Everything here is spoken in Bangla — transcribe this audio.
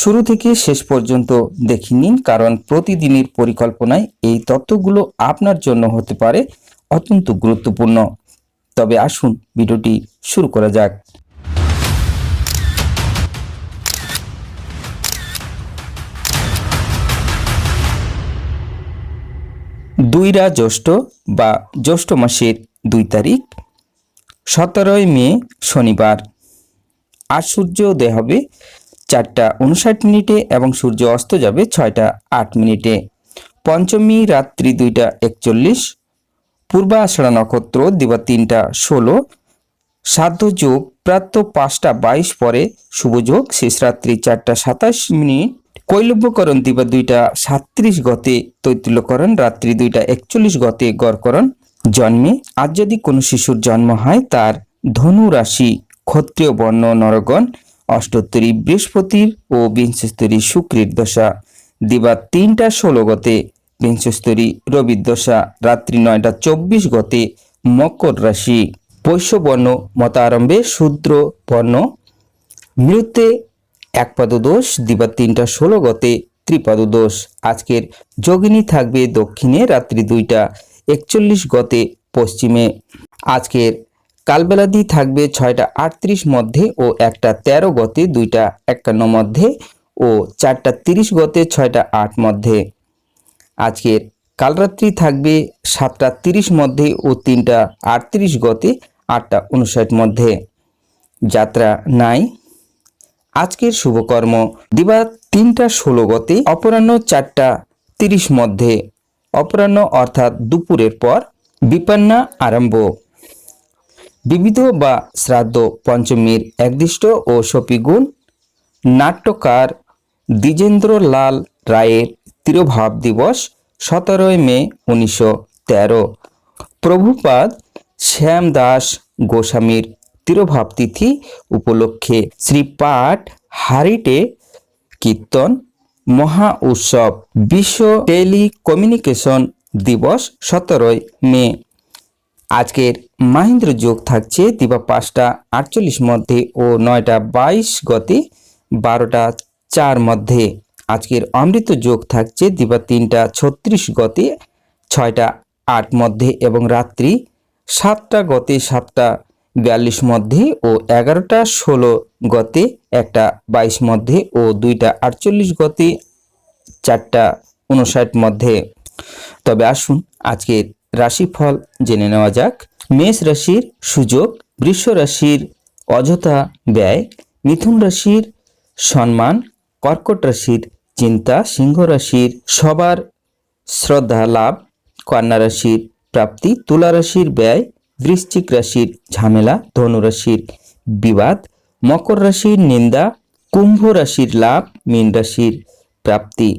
শুরু থেকে শেষ পর্যন্ত দেখে নিন, কারণ প্রতিদিনের পরিকল্পনায় এই তথ্যগুলো আপনার জন্য হতে পারে অত্যন্ত গুরুত্বপূর্ণ। তবে আসুন ভিডিওটি শুরু করা যাক। দুইরা জ্যৈষ্ঠ বা জ্যৈষ্ঠ মাসের দুই তারিখ, সতেরোই মে শনিবার। আর সূর্য উদয় হবে চারটা উনষাট মিনিটে এবং সূর্য অস্ত যাবে ছয়টা আট মিনিটে। পঞ্চমী রাত্রি দুইটা একচল্লিশ পূর্বা আষাঢ়া নক্ষত্র দিবা তিনটা ষোলো, সাধ্য যোগ প্রাপ্ত পাঁচটা বাইশ পরে শুভযোগ শেষ রাত্রি চারটা সাতাশ মিনিট। কৈলব্যকরণ দিবা দুইটা সাত্রিশ গতে, তৈতুল্যকরণ রাত্রি দুইটা একচল্লিশ গতে গড়করণ জন্মে। আজ যদি কোনো শিশুর জন্ম হয়, তার ধনু রাশি ক্ষত্রিয় বর্ণ নরগণ অষ্টোত্তরী বৃহস্পতির ও বিংশস্তরী শুক্রের দশা। দিবা তিনটা ষোলো গতে, বিংশস্তরী রবির দশা, রাত্রি নয়টা চব্বিশ গতে মকর রাশি। বৈশ্যবর্ণ মতারম্ভে শূদ্র বর্ণ। মৃত্যে এক পাদ দোষ, দিবা তিনটা ষোলো গতে ত্রিপাদ দোষ। আজকের যোগিনী থাকবে দক্ষিণে, রাত্রি দুইটা একচল্লিশ গতে পশ্চিমে। আজকের কালবেলাদি থাকবে ছয়টা আটত্রিশ মধ্যে ও একটা তেরো গতে, দুইটা একান্ন মধ্যে ও চারটা তিরিশ গতে, ছয়টা আট মধ্যে। আজকের কালরাত্রি থাকবে সাতটা তিরিশ মধ্যে ও তিনটা আটত্রিশ গতে, আটটা উনষাট মধ্যে। যাত্রা নাই। আজকের শুভকর্ম, দিবা তিনটা ষোলো গতে, অপরাহ্ন চারটা তিরিশ মধ্যে। অপরাহ্ন অর্থাৎ দুপুরের পর বিপন্না আরম্ভ। বিবিধ বা শ্রাদ্ধ পঞ্চমীর একদিষ্ট ও সপিগুণ নাট্যকার দ্বিজেন্দ্র লাল রায়ের তিরোভাব দিবস সতেরোই মে উনিশশো তেরো। প্রভুপাদ শ্যাম দাস গোস্বামীর তিরোভাব তিথি উপলক্ষে শ্রীপাঠ হারিটে কীর্তন, মহা উৎসব, বিশ্ব টেলিকমিউনিকেশন দিবস সতেরোই মে আজকের মাহিন্দ্র যোগ থাকছে দিবা পাঁচটা আটচল্লিশ মধ্যে ও নয়টা বাইশ গতে বারোটা চার মধ্যে। আজকের অমৃত যোগ থাকছে দিবা তিনটা ছত্রিশ গতে ছয়টা আট মধ্যে এবং রাত্রি সাতটা গতে সাতটা বিয়াল্লিশ মধ্যে ও এগারোটা ষোলো গতে একটা বাইশ মধ্যে ও দুইটা আটচল্লিশ গতে চারটা উনষাট মধ্যে। তবে আসুন আজকের রাশিফল জেনে নেওয়া যাক। মেষ রাশির সুযোগ, বৃষ রাশির অযথা ব্যয়, মিথুন রাশির সম্মান, কর্কট রাশির চিন্তা, সিংহ রাশির সবার শ্রদ্ধা লাভ, কন্যা রাশির প্রাপ্তি, তুলা রাশির ব্যয়, বৃশ্চিক রাশির ঝামেলা, ধনু রাশির বিবাদ, মকর রাশির নিন্দা, কুম্ভ রাশির লাভ, মীন রাশির প্রাপ্তি।